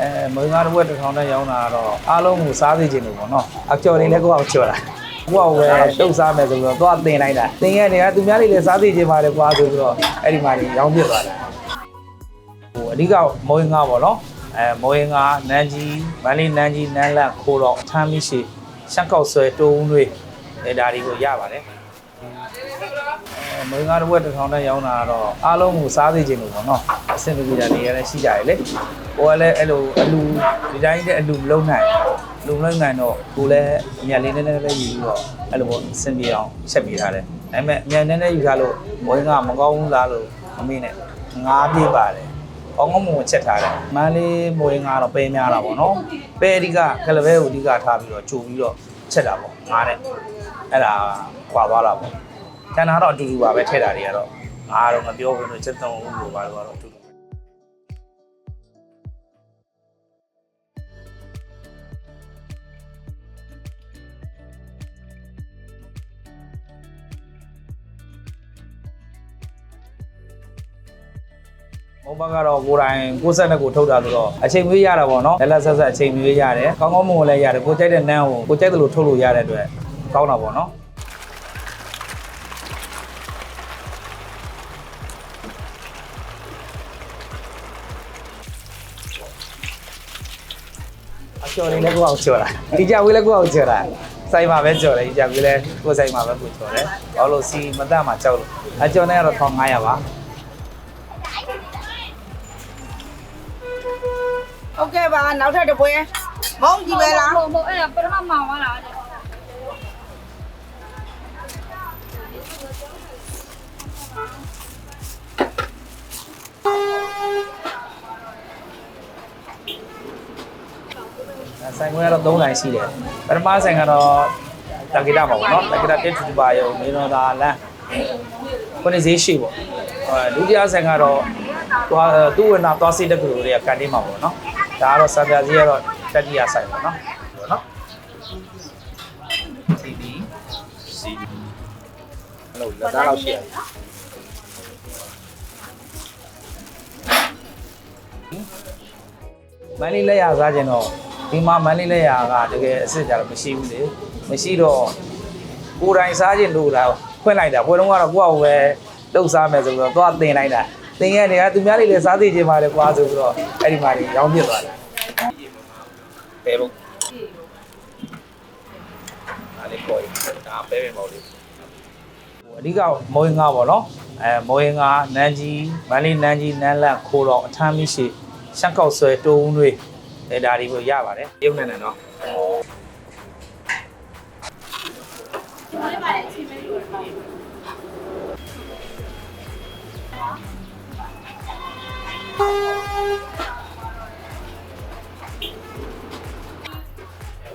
အဲမွေးငါတစ်ဝက်တစ်ထောင်နဲ့ရောင်းတာကတော့အားလုံးကိုစားသိချင်လို့ပေါ့နော်အကျော်တွေလည်းကိုယ့်အောင်ကျော်တာကိုယ့်အောင်ပဲတုတ်စားမယ်ဆိုပြီးတော့သွားတင်လိုက်တာတင်ရနေကသူများတွေလည်းစားသိချင်ပါတယ်ကွာဆိုပြီးတော့အဲ့ဒီမှာကြီးရောင်းပြစ်သွားတာဟိုအဓိကမွေးငါပေါ့နော်အဲမွေးငါနန်းကြီးမန္တလေးနန်းကြီးနန်းလန့်ခိုးတော့အထမ်းမရှိရှက်ကောက်ဆွဲတိုးဦးတွေအဲဒါတွေကိုရပါတယ်အဲ မွေးငါတစ်ဝက်တစ်ထောင်နဲ့ရောင်းတာကတော့အားလုံးကိုစားသိချင်လို့ပေါ့နော်အဆင်ပြေတာတွေလည်းရှိကြရလေဟိုကလည်းအဲ့လိုအလူဒီတိုင်းတဲ့အလူမလုံးနိုင်လူမလုံးနိုင်တော့ကိုလည်းအမြတ်လေးနည်းနည်းလေးယူပြီးတော့အဲ့လိုပေါ့အဆင်ပြေအောင်ချက်ပေးထားတယ်ဒါပေမဲ့အမြတ်နည်းနည်းယူထားလို့မွေးငါမကောင်းဘူးလားလို့မမေ့နဲ့ငါးပြေးပါတယ်ကောင်းကောင်းမွန်မွန်ချက်ထားတယ်မန်းလေးမွေးငါတော့ပဲများတာပေါ့နော်ပဲအဓိကကလပဲကိုအဓိကထားပြီးတော့ကြိုပြီးတော့ချက်တာပေါ့ငါးတဲ့အဲ့ဒါခွာသွားတာပေါ့ ကျန်တာတော့အတူတူပါပဲထည့်တာတွေကတော့ငါကတော့မပြောဘူးလို့ချက်တုံးဦးလို့ပါတော့အတူတူပဲမုံဘက်ကတော့ကိုယ်တိုင်ကိုယ်ဆက်နဲ့ကိုယ်ထုတ်တာဆိုတော့အချိန်မွေးရတာပေါ့နော်လက်လက်ဆက်ဆက်အချိန်မွေးရတယ်ကောင်းကောင်းမွန်မွန်လည်းရတယ်ကိုယ်ကြိုက်တဲ့နန်းကိုကိုယ်ကြိုက်တယ်လို့ထုတ်လို့ရတဲ့အတွက်ကောင်းတာပေါ့နော် ကျော်လေးလည်းကိုယ့်အောင်ကျော်တာဒီကြဝေးလည်းကိုယ့်အောင်ကျော်တာဆိုင်မှာပဲကျော်တယ်ဒီကြဝေးလည်းကိုယ်ဆိုင်မှာပဲကိုကျော်တယ်ဘာလို့စီမတတ်မှာကြောက်လို့အကျော်နဲ့ကတော့1500ပါဟုတ်ကဲ့ပါနောက်ထပ်တစ်ပွဲမုံကြီးပဲလားမဟုတ်ဘူးအဲ့ဒါပထမမှောင်သွားတာ ဆိုင်ခွဲကတော့3ဆိုင်ရှိတယ်ပထမဆိုင်ကတော့တာဂီတာပါပေါ့နော်တာဂီတာတက်တူပါရုံနေတော့ဒါလမ်းခုနေဈေးရှိပေါ့အဲဒုတိယဆိုင်ကတော့သွားသူ့ဝနာသွားစိတ်တကူတွေကကန်တင်းမှာပေါ့နော်ဒါကတော့စံပြဈေးကတော့တတိယဆိုင်ပေါ့နော်ပေါ့နော် CD CD အဲ့လိုလက်သားလောက်ရှိရတယ်မန်လေးလက်ရစားခြင်းတော့ ဒီမှာမန်လေးလက်ရကတကယ်အစ်စ်ကြတော့မရှိဘူးလေမရှိတော့ကိုယ်တိုင်စားခြင်းလို့တာဖွင့်လိုက်တာဘွယ်တော့ကတော့ကိုယ့်အကိုပဲလှုပ်စားမယ်ဆိုပြီးတော့သွားတင်လိုက်တာတင်ရနေကသူများတွေလည်းစားသိခြင်းပါတယ်ကွာဆိုပြီးတော့အဲ့ဒီမှာကြီးရောင်းပြစ်သွားတယ်ဘယ်လိုအားလေးပေါ်ဒါပဲပဲပေါ့လေဟိုအဓိကမွေးငါပေါ့နော်အဲမွေးငါနန်းကြီးမန်လေးနန်းကြီးနန်းလန့်ခိုးတော့အထမ်းမရှိရှက်ကောက်ဆွဲတိုးဦးတွေ အဲဒါတွေကိုရပါတယ်ရုပ်နဲ့နဲ့နော်အ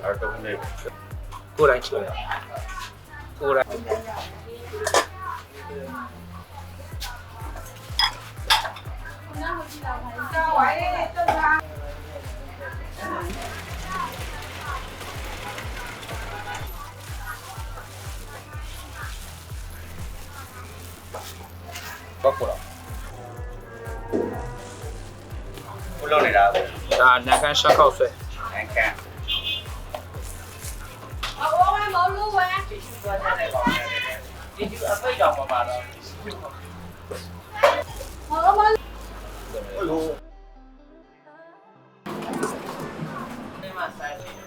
ဲ့တော့နေကိုယ်တိုင်ချွေးတာကိုယ်တိုင် တော့ကိုတော့ဘုလုံးနေတာဒါနန်ကန်ရှက်ကောက်ဆွဲအန်ကန်အော်ဝဲမလို့ဝဲဒီကျအပိတ်တော့မပါတော့ဟောမဘလို့ဒီမှာဆိုင်နေတယ်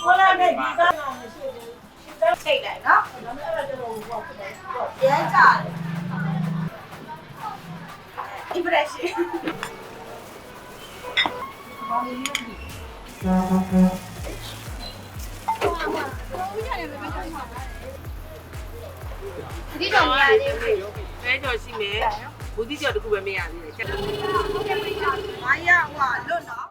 ဟိုလာနဲ့ဒီကစိတ်လိုက်နော်ရဲကြတယ် impression ဒီတော့မရသေးဘူးပဲကြော်ရှိမယ်ဘူးတိကြော်တစ်ခုပဲမရသေးတယ်ချက်မာရဟွာလွတ်နော်